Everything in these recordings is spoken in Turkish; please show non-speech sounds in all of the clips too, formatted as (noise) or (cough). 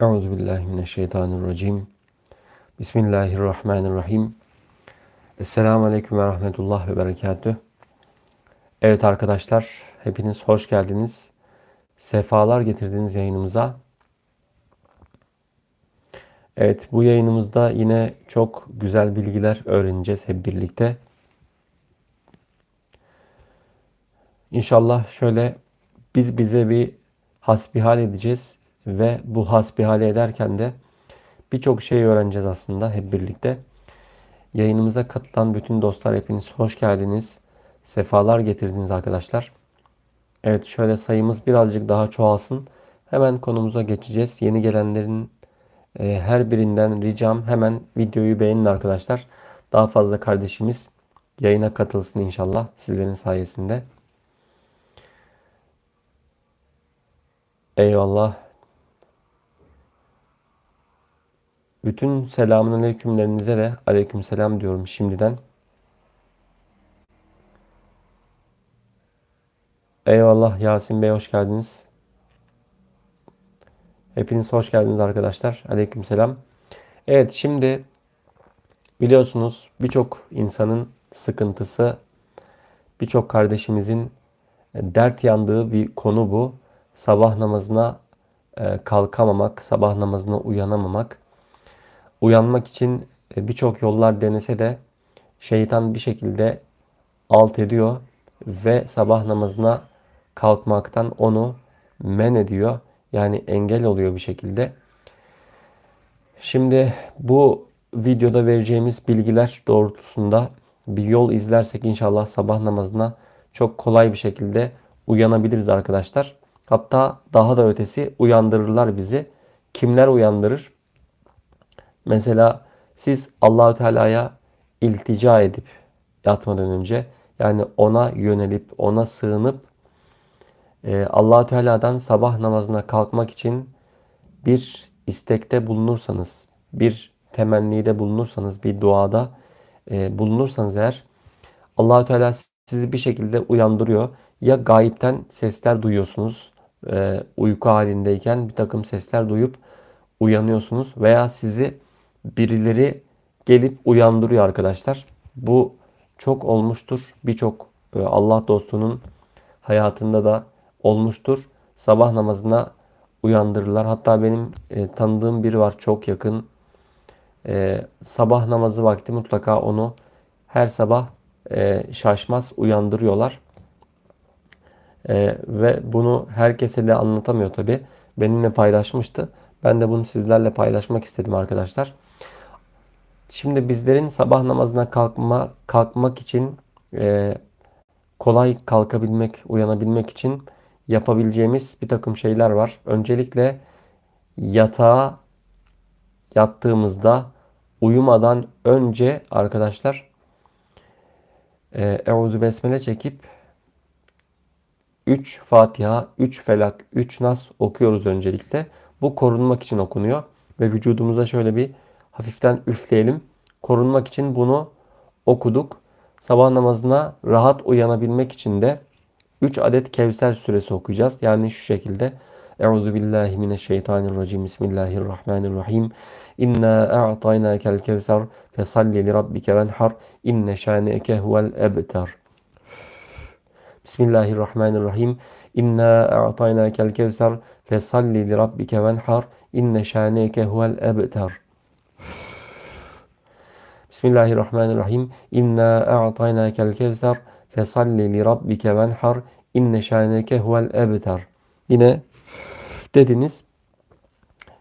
Euzu billahi mineşşeytanirracim. Bismillahirrahmanirrahim. Esselamu aleyküm ve rahmetullah ve berekatüh. Evet arkadaşlar, hepiniz hoş geldiniz. Sefalar getirdiniz yayınımıza. Evet, bu yayınımızda yine çok güzel bilgiler öğreneceğiz hep birlikte. İnşallah şöyle biz bize bir hasbihal edeceğiz ve bu hasbihal ederken de birçok şey öğreneceğiz aslında hep birlikte. Yayınımıza katılan bütün dostlar hepiniz hoş geldiniz. Sefalar getirdiniz arkadaşlar. Evet şöyle sayımız birazcık daha çoğalsın. Hemen konumuza geçeceğiz. Yeni gelenlerin e, her birinden ricam hemen videoyu beğenin arkadaşlar. Daha fazla kardeşimiz yayına katılsın inşallah sizlerin sayesinde. Eyvallah. Bütün selamun aleykümlerinize de aleyküm selam diyorum şimdiden. Eyvallah Yasin Bey hoş geldiniz. Hepiniz hoş geldiniz arkadaşlar. Aleyküm selam. Evet şimdi biliyorsunuz birçok insanın sıkıntısı, birçok kardeşimizin dert yandığı bir konu bu. Sabah namazına e, kalkamamak, sabah namazına uyanamamak. Uyanmak için e, birçok yollar denese de şeytan bir şekilde alt ediyor ve sabah namazına kalkmaktan onu men ediyor. Yani engel oluyor bir şekilde. Şimdi bu videoda vereceğimiz bilgiler doğrultusunda bir yol izlersek inşallah sabah namazına çok kolay bir şekilde uyanabiliriz arkadaşlar. Hatta daha da ötesi uyandırırlar bizi. Kimler uyandırır? Mesela siz Allahü Teala'ya iltica edip yatmadan önce yani ona yönelip ona sığınıp e, Allahü Teala'dan sabah namazına kalkmak için bir istekte bulunursanız, bir temennide bulunursanız, bir duada e, bulunursanız eğer Allahü Teala sizi bir şekilde uyandırıyor. Ya gayipten sesler duyuyorsunuz, e, uyku halindeyken bir takım sesler duyup uyanıyorsunuz veya sizi birileri gelip uyandırıyor arkadaşlar. Bu çok olmuştur. Birçok e, Allah dostunun hayatında da olmuştur. Sabah namazına uyandırırlar. Hatta benim e, tanıdığım biri var çok yakın. E, sabah namazı vakti mutlaka onu her sabah e, şaşmaz uyandırıyorlar. E, ve bunu herkese de anlatamıyor tabi. Benimle paylaşmıştı. Ben de bunu sizlerle paylaşmak istedim arkadaşlar. Şimdi bizlerin sabah namazına kalkma kalkmak için e, kolay kalkabilmek, uyanabilmek için yapabileceğimiz bir takım şeyler var. Öncelikle yatağa yattığımızda uyumadan önce arkadaşlar e, Euzu Besmele çekip 3 Fatiha, 3 Felak, 3 Nas okuyoruz öncelikle. Bu korunmak için okunuyor ve vücudumuza şöyle bir hafiften üfleyelim. Korunmak için bunu okuduk. Sabah namazına rahat uyanabilmek için de 3 adet Kevser suresi okuyacağız. Yani şu şekilde. Euzu billahi mineşşeytanirracim. Bismillahirrahmanirrahim. İnna a'taynakel kevser fesalli li rabbike venhar. İnne şaneke huvel ebtar. Bismillahirrahmanirrahim. İnna a'taynakel kevser fesalli li rabbike venhar. İnne şaneke huvel ebtar. Bismillahirrahmanirrahim. İnna a'taynakel kevser fesalli li rabbike venhar. İnne şaneke huvel ebtar. Yine dediniz.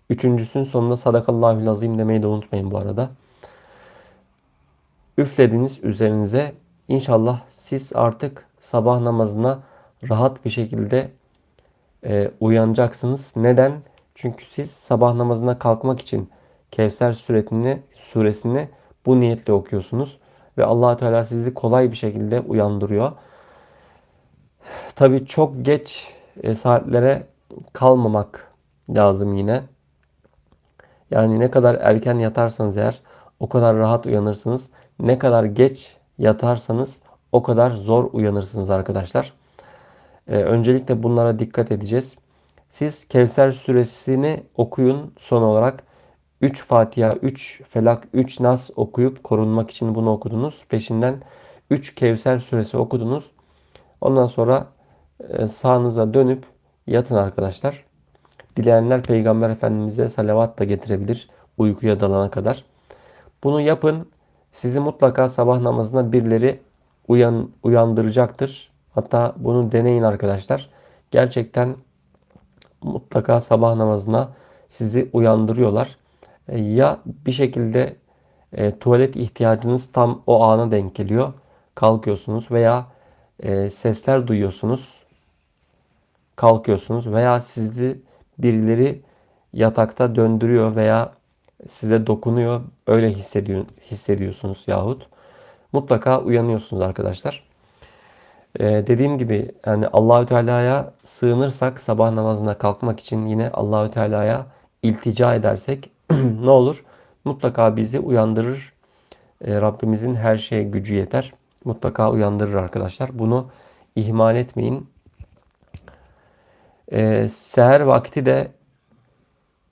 Üçüncüsünün sonunda sadakallahül azim demeyi de unutmayın bu arada. Üflediniz üzerinize. İnşallah siz artık sabah namazına rahat bir şekilde e, uyanacaksınız. Neden? Çünkü siz sabah namazına kalkmak için Kevser suresini, suresini bu niyetle okuyorsunuz. Ve allah Teala sizi kolay bir şekilde uyandırıyor. Tabi çok geç e, saatlere kalmamak lazım yine. Yani ne kadar erken yatarsanız eğer o kadar rahat uyanırsınız. Ne kadar geç yatarsanız o kadar zor uyanırsınız arkadaşlar. Ee, öncelikle bunlara dikkat edeceğiz. Siz Kevser suresini okuyun son olarak. 3 Fatiha, 3 Felak, 3 Nas okuyup korunmak için bunu okudunuz. Peşinden 3 Kevser suresi okudunuz. Ondan sonra e, sağınıza dönüp yatın arkadaşlar. Dileyenler Peygamber Efendimiz'e salavat da getirebilir uykuya dalana kadar. Bunu yapın. Sizi mutlaka sabah namazına birileri uyan, uyandıracaktır. Hatta bunu deneyin arkadaşlar. Gerçekten mutlaka sabah namazına sizi uyandırıyorlar. E, ya bir şekilde e, tuvalet ihtiyacınız tam o ana denk geliyor. Kalkıyorsunuz veya e, sesler duyuyorsunuz. Kalkıyorsunuz veya sizi birileri yatakta döndürüyor veya size dokunuyor. Öyle hissediyor, hissediyorsunuz yahut. Mutlaka uyanıyorsunuz arkadaşlar. Ee, dediğim gibi yani Allahü Teala'ya sığınırsak sabah namazına kalkmak için yine Allahü Teala'ya iltica edersek (clears throat) ne olur? Mutlaka bizi uyandırır. Ee, Rabbimizin her şeye gücü yeter. Mutlaka uyandırır arkadaşlar. Bunu ihmal etmeyin. Ee, seher vakti de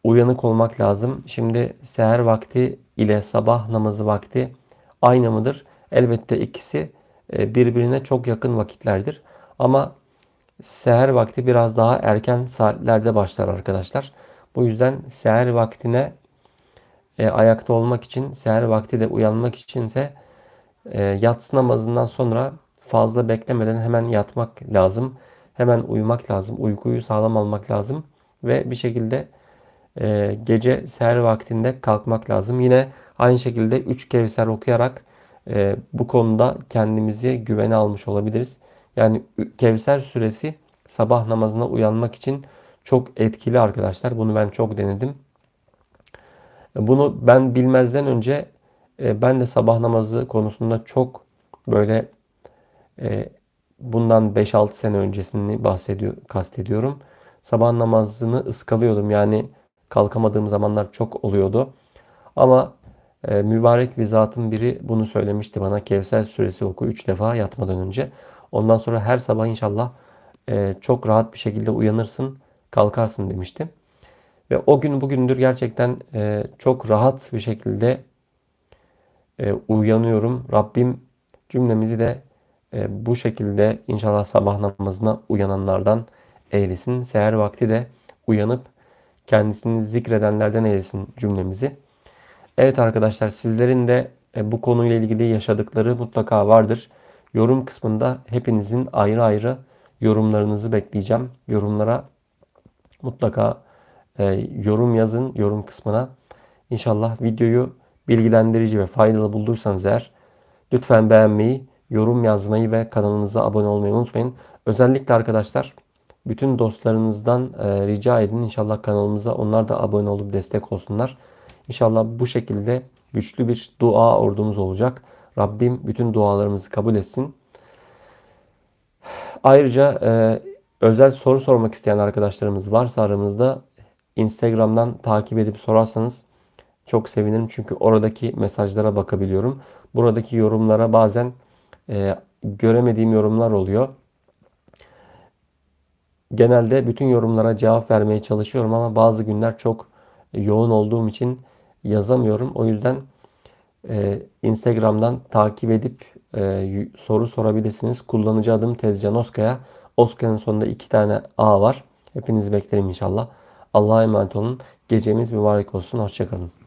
uyanık olmak lazım. Şimdi seher vakti ile sabah namazı vakti aynı mıdır? Elbette ikisi birbirine çok yakın vakitlerdir. Ama seher vakti biraz daha erken saatlerde başlar arkadaşlar. Bu yüzden seher vaktine e, ayakta olmak için, seher vakti de uyanmak içinse e, yatsı namazından sonra fazla beklemeden hemen yatmak lazım. Hemen uyumak lazım. Uykuyu sağlam almak lazım. Ve bir şekilde e, gece seher vaktinde kalkmak lazım. Yine aynı şekilde 3 Kevser okuyarak e, bu konuda kendimizi güvene almış olabiliriz. Yani Kevser suresi sabah namazına uyanmak için çok etkili arkadaşlar. Bunu ben çok denedim. Bunu ben bilmezden önce e, ben de sabah namazı konusunda çok böyle e, bundan 5-6 sene öncesini bahsediyor, kastediyorum. Sabah namazını ıskalıyordum. Yani kalkamadığım zamanlar çok oluyordu. Ama e, mübarek bir zatın biri bunu söylemişti bana. Kevser suresi oku 3 defa yatmadan önce. Ondan sonra her sabah inşallah e, çok rahat bir şekilde uyanırsın, kalkarsın demişti. Ve o gün bugündür gerçekten e, çok rahat bir şekilde e, uyanıyorum. Rabbim cümlemizi de e, bu şekilde inşallah sabah namazına uyananlardan eylesin. Seher vakti de uyanıp kendisini zikredenlerden eylesin cümlemizi. Evet arkadaşlar sizlerin de e, bu konuyla ilgili yaşadıkları mutlaka vardır. Yorum kısmında hepinizin ayrı ayrı yorumlarınızı bekleyeceğim. Yorumlara mutlaka e, yorum yazın yorum kısmına. İnşallah videoyu bilgilendirici ve faydalı bulduysanız eğer lütfen beğenmeyi, yorum yazmayı ve kanalımıza abone olmayı unutmayın. Özellikle arkadaşlar bütün dostlarınızdan e, rica edin. İnşallah kanalımıza onlar da abone olup destek olsunlar. İnşallah bu şekilde güçlü bir dua ordumuz olacak. Rabbim bütün dualarımızı kabul etsin. Ayrıca e, özel soru sormak isteyen arkadaşlarımız varsa aramızda Instagram'dan takip edip sorarsanız çok sevinirim. Çünkü oradaki mesajlara bakabiliyorum. Buradaki yorumlara bazen e, göremediğim yorumlar oluyor. Genelde bütün yorumlara cevap vermeye çalışıyorum ama bazı günler çok yoğun olduğum için yazamıyorum. O yüzden e, Instagram'dan takip edip e, soru sorabilirsiniz. Kullanıcı adım Tezcan Oskaya. Oskaya'nın sonunda iki tane A var. Hepinizi beklerim inşallah. Allah'a emanet olun. Gecemiz mübarek olsun. Hoşçakalın.